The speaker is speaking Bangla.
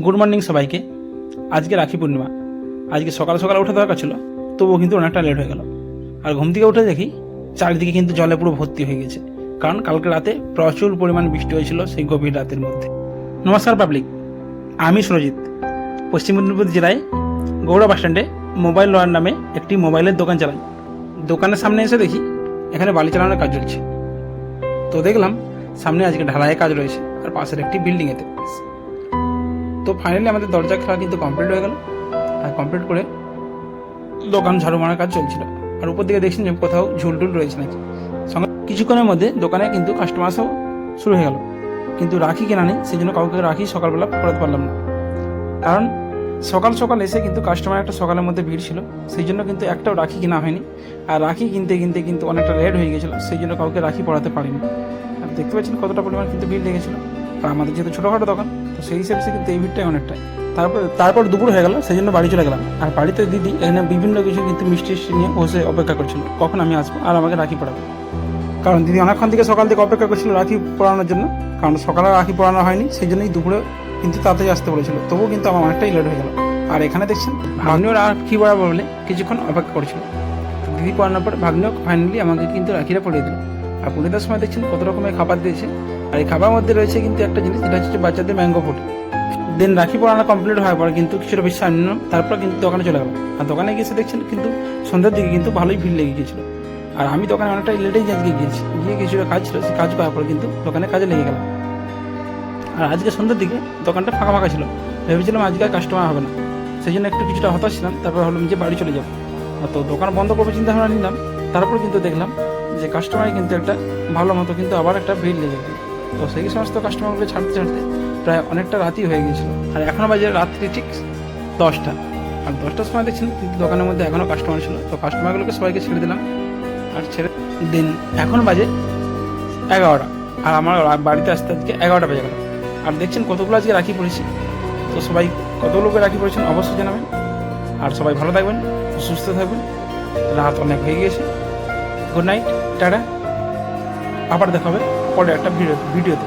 গুড মর্নিং সবাইকে। আজকে রাখি পূর্ণিমা। আজকে সকাল সকাল ওঠা দরকার ছিল, তবুও কিন্তু অনেকটা লেট হয়ে গেল। আর ঘুম থেকে উঠে দেখি, চারিদিকে কিন্তু জলে পুরো ভর্তি হয়ে গেছে। কারণ কালকে রাতে প্রচুর পরিমাণ বৃষ্টি হয়েছিল সেই গভীর রাতের মধ্যে। নমস্কার পাবলিক আমি সুরজিৎ। পশ্চিম মেদিনীপুর জেলায় গৌড়া বাস স্ট্যান্ডে মোবাইল লয়ার নামে একটি মোবাইলের দোকান চালাই। দোকানের সামনে এসে দেখি, এখানে বালি চালানোর কাজ চলছে। তো দেখলাম, সামনে আজকে ঢালাইয়ের কাজ রয়েছে, আর পাশের একটি বিল্ডিংয়েতে তো ফাইনালি আমাদের দরজা খেলা কিন্তু কমপ্লিট হয়ে গেল। আর কমপ্লিট করে দোকান ঝাড়ু মারার কাজ চলছিল। আর উপর দিকে দেখছেন যে কোথাও ঝুলটুল রয়েছে নাকি। সঙ্গে কিছুক্ষণের মধ্যে দোকানে কিন্তু কাস্টমার আসাও শুরু হয়ে গেল। কিন্তু রাখি কেনা নেই, সেই জন্য কাউকে রাখি সকালবেলা পড়াতে পারলাম না। কারণ সকাল সকাল এসে কিন্তু কাস্টমার একটা সকালের মধ্যে ভিড় ছিল, সেই জন্য কিন্তু একটাও রাখি কেনা হয়নি। আর রাখি কিনতে কিনতে কিন্তু অনেকটা লেট হয়ে গেছিল, সেই জন্য কাউকে রাখি পড়াতে পারিনি। আর দেখতে পাচ্ছেন কতটা পরিমাণ কিন্তু ভিড় লেগেছিলো। আর আমাদের যেহেতু ছোটোখাটো দোকান, তো সেই হিসেবে কিন্তু এই ভিড়টাই অনেকটাই। তারপর তারপর দুপুর হয়ে গেল, সেই জন্য বাড়ি চলে গেলাম। আর বাড়িতে দিদি এখানে বিভিন্ন কিছু কিন্তু মিষ্টি নিয়ে বসে অপেক্ষা করছিল, কখন আমি আসব আর আমাকে রাখি পড়াবো। কারণ দিদি অনেকক্ষণ থেকে সকাল থেকে অপেক্ষা করছিল রাখি পড়ানোর জন্য, কারণ সকালে রাখি পড়ানো হয়নি, সেই জন্যই দুপুরে কিন্তু তাড়াতাড়ি আসতে বলেছিল। তবুও কিন্তু আমার অনেকটাই লেট হয়ে গেল। আর এখানে দেখছেন, ভাগ্নিও রাখি পড়াবো বলে কিছুক্ষণ অপেক্ষা করছিল। দিদি পড়ানোর পর ভাগ্নিও ফাইনালি আমাকে কিন্তু রাখিটা পড়িয়ে দিল। আর পড়িয়ে দেওয়ার সময় দেখছেন কত রকমের খাবার দিয়েছে। আর এই খাবার মধ্যে রয়েছে কিন্তু একটা জিনিস, যেটা হচ্ছে বাচ্চাদের ম্যাঙ্গো ফুড দেন রাখি পড়ানো কমপ্লিট হওয়ার পর কিন্তু কিছুটা বেশি সামনে তারপর কিন্তু দোকানে চলে গেলাম আর দোকানে গিয়ে দেখছেন কিন্তু সন্ধ্যার দিকে কিন্তু ভালোই ভিড় লেগে গিয়েছিল। আর আমি দোকানে অনেকটা লেটেই আজকে গিয়েছি, গিয়ে কিছুটা কাজ ছিল, সেই কাজ করার পর কিন্তু দোকানে কাজে লেগে গেলাম। আর আজকে সন্ধ্যার দিকে দোকানটা ফাঁকা ফাঁকা ছিল। ভেবেছিলাম আজকে কাস্টমার হবে না। সেই জন্য একটু কিছুটা হতাশ ছিলাম, তারপর ভাবলাম যে বাড়ি চলে যাব। তো দোকান বন্ধ করব চিন্তা ভাবনা নিলাম, তারপর কিন্তু দেখলাম যে কাস্টমার কিন্তু একটা ভালো মতো কিন্তু আবার একটা ভিড় লেগে গেল। তো সেই সমস্ত কাস্টমারগুলো ছাড়তে ছাড়তে প্রায় অনেকটা রাতই হয়ে গিয়েছিল। আর এখনও বাজে রাত্রি ঠিক দশটা। আর দশটার সময় দেখছেন দোকানের মধ্যে এখনও কাস্টমার ছিল। তো কাস্টমারগুলোকে সবাইকে ছেড়ে দিলাম। আর ছেড়ে দিন। এখন বাজে এগারোটা। আর আমার বাড়িতে আসতে আজকে এগারোটা বেজে গেল। আর দেখছেন কতগুলো আজকে রাখি পড়েছি। তো সবাই কত লোকে রাখি পড়েছেন অবশ্যই জানাবেন। আর সবাই ভালো থাকবেন, সুস্থ থাকবেন। রাত অনেক হয়ে গিয়েছে। Good night tata. আবার দেখা হবে। পরে একটা ভিডিও ভিডিওতে।